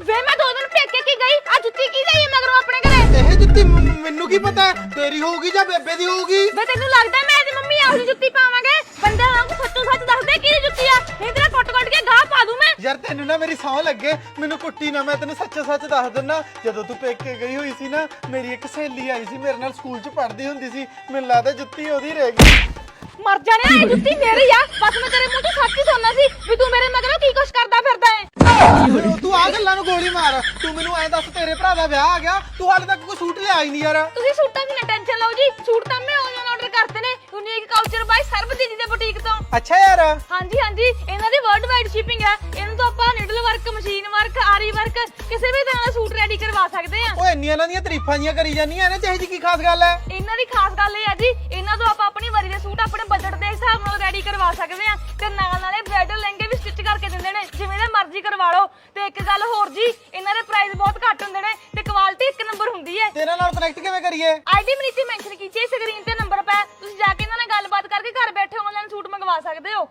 ਵੇ ਮੈਂ ਦੋ ਦਿਨ ਪੇਕੇ ਕੀ ਗਈ? ਆ ਜੁੱਤੀ ਕੀ ਲਈ ਮਗਰੋਂ ਆਪਣੇ ਘਰੇ? ਇਹ ਜੁੱਤੀ ਮ- ਮੈਨੂੰ ਕੀ ਪਤਾ? ਤੇਰੀ ਹੋਊਗੀ ਜਾਂ ਬੇਬੇ ਦੀ ਹੋਊਗੀ? ਵੇ ਤੈਨੂੰ ਲੱਗਦਾ ਮੈਂ ਤੇ ਮੰਮੀ ਆਹੋ ਜੁੱਤੀ ਪਾਵਾਂਗੇ? ਬੰਦੇ ਵਾਂਗੂ ਸੱਚੋ ਸੱਚ ਦੱਸ ਦੇ ਕਿਹਦੀ ਜੁੱਤੀ ਆ? ਨਹੀਂ ਤੇਰਾ ਕੁੱਟ ਕੁੱਟ ਕੇ ਗਾਹ ਪਾ ਦੂੰ ਮੈਂ। ਯਾਰ ਤੈਨੂੰ ਨਾ ਮੇਰੀ ਸੌਂ ਲੱਗੇ। ਮੈਨੂੰ ਕੁੱਟੀ ਨਾ ਮੈਂ ਤੈਨੂੰ ਸੱਚ ਸੱਚ ਦੱਸ ਦਿੰਨਾ। ਜਦੋਂ ਤੂੰ ਪੇਕੇ ਗਈ ਹੋਈ ਸੀ ਨਾ ਮੇਰੀ ਇੱਕ ਸਹੇਲੀ ਆਈ ਸੀ ਮੇਰੇ ਨਾਲ ਸਕੂਲ 'ਚ ਪੜ੍ਹਦੀ ਹੁੰਦੀ ਸੀ। ਮੈਨੂੰ ਲੱਗਦਾ ਜੁੱਤੀ ਉਹਦੀ ਰਹਿ ਗਈ। ਮਰ ਜਾਣਿਆ ਇਹ ਜੁੱਤੀ ਮੇਰੀ ਆ। ਬਸ ਮੈਂ ਤੇਰੇ ਮੂੰਹ ਤੋਂ ਸੱਚ ਹੀ ਸੁਣਨਾ ਸੀ ਵੀ ਤੂੰ ਮੇਰੇ ਮਗਰੋਂ ਗੱਲਾਂ ਨੂੰ ਮਾਰ। ਤੂੰ ਮੈਨੂੰ ਐਂ ਦੱਸ ਤੇਰੇ ਭਰਾ ਦਾ ਵਿਆਹ ਆ ਗਿਆ। ਤੂੰ ਹਾਲੇ ਤੱਕ ਕੋਈ ਸੂਟ ਲਿਆ ਹੀ ਨਹੀਂ ਯਾਰ। ਤੁਸੀਂ ਸੂਟਾਂ ਦੀ ਨਾ ਟੈਨਸ਼ਨ ਲਓ ਜੀ। ਸੂਟ ਤਾਂ ਮੈਂ ਆਨਲਾਈਨ ਆਰਡਰ ਕਰਤੇ ਨੇ। ਯੂਨੀਕ ਕਾਊਚਰ ਬਾਈ ਸਰਬਜੀਤ ਜੀ ਦੇ ਬੁਟੀਕ ਤੋਂ। ਅੱਛਾ ਯਾਰ। ਹਾਂਜੀ ਹਾਂਜੀ। ਇਹਨਾਂ ਦੀ ਵਰਲਡ ਵਾਈਡ ਸ਼ਿਪਿੰਗ ਹੈ ਇਹਨਾਂ ਤੋਂ ਆਪਾਂ needle work machine work aari work ਕਿਸੇ ਵੀ ਤਰ੍ਹਾਂ ਦਾ ਸੂਟ ਰੈਡੀ ਕਰਵਾ ਸਕਦੇ ਆ। ਉਹ ਇੰਨੀਆਂ ਇਹਨਾਂ ਦੀਆਂ ਤਾਰੀਫਾਂ ਜੀਆਂ ਕਰੀ ਜਾਂਦੀਆਂ ਇਹਨਾਂ ਚ ਇਹ ਜੀ ਕੀ ਖਾਸ ਗੱਲ ਹੈ ਇਹਨਾਂ ਦੀ ਖਾਸ ਗੱਲ ਇਹ ਹੈ ਜੀ ਇਹਨਾਂ ਤੋਂ ਆਪਾਂ ਆਪਣੀ ਵਾਰੀ ਦੇ ਸੂਟ ਆਪਣੇ ਬਜਟ ਦੇ ਹਿਸਾਬ ਨਾਲ ਰੈਡੀ ਕਰਵਾ ਸਕਦੇ ਆ। ਤੇ ਨਾਲ ਨਾਲੇ ਬ੍ਰਾਈਡਲ ਲਹਿੰਗੇ ਵੀ ਸਟਿਚ ਕਰਕੇ ਦਿੰਦੇ ਨੇ। ਜਿਵੇਂ ਦਾ ਮਰਜ਼ੀ ਕਰਵਾ ਲਓ। ਤੇ ਇੱਕ ਗੱਲ ਕਨੈਕਟ ਕਿਵੇਂ ਕਰੀਏ? ਆਈਡੀ ਵੀ ਨੀਚੇ ਮੈਂਸ਼ਨ ਕੀਤੀ ਸਕਰੀਨ ਤੇ ਨੰਬਰ ਪਿਆ ਤੁਸੀਂ ਜਾ ਕੇ ਇਹਨਾਂ ਨਾਲ ਗੱਲਬਾਤ ਕਰਕੇ ਘਰ ਬੈਠੇ ਆਨਲਾਈਨ ਸੂਟ ਮੰਗਵਾ ਸਕਦੇ ਹੋ।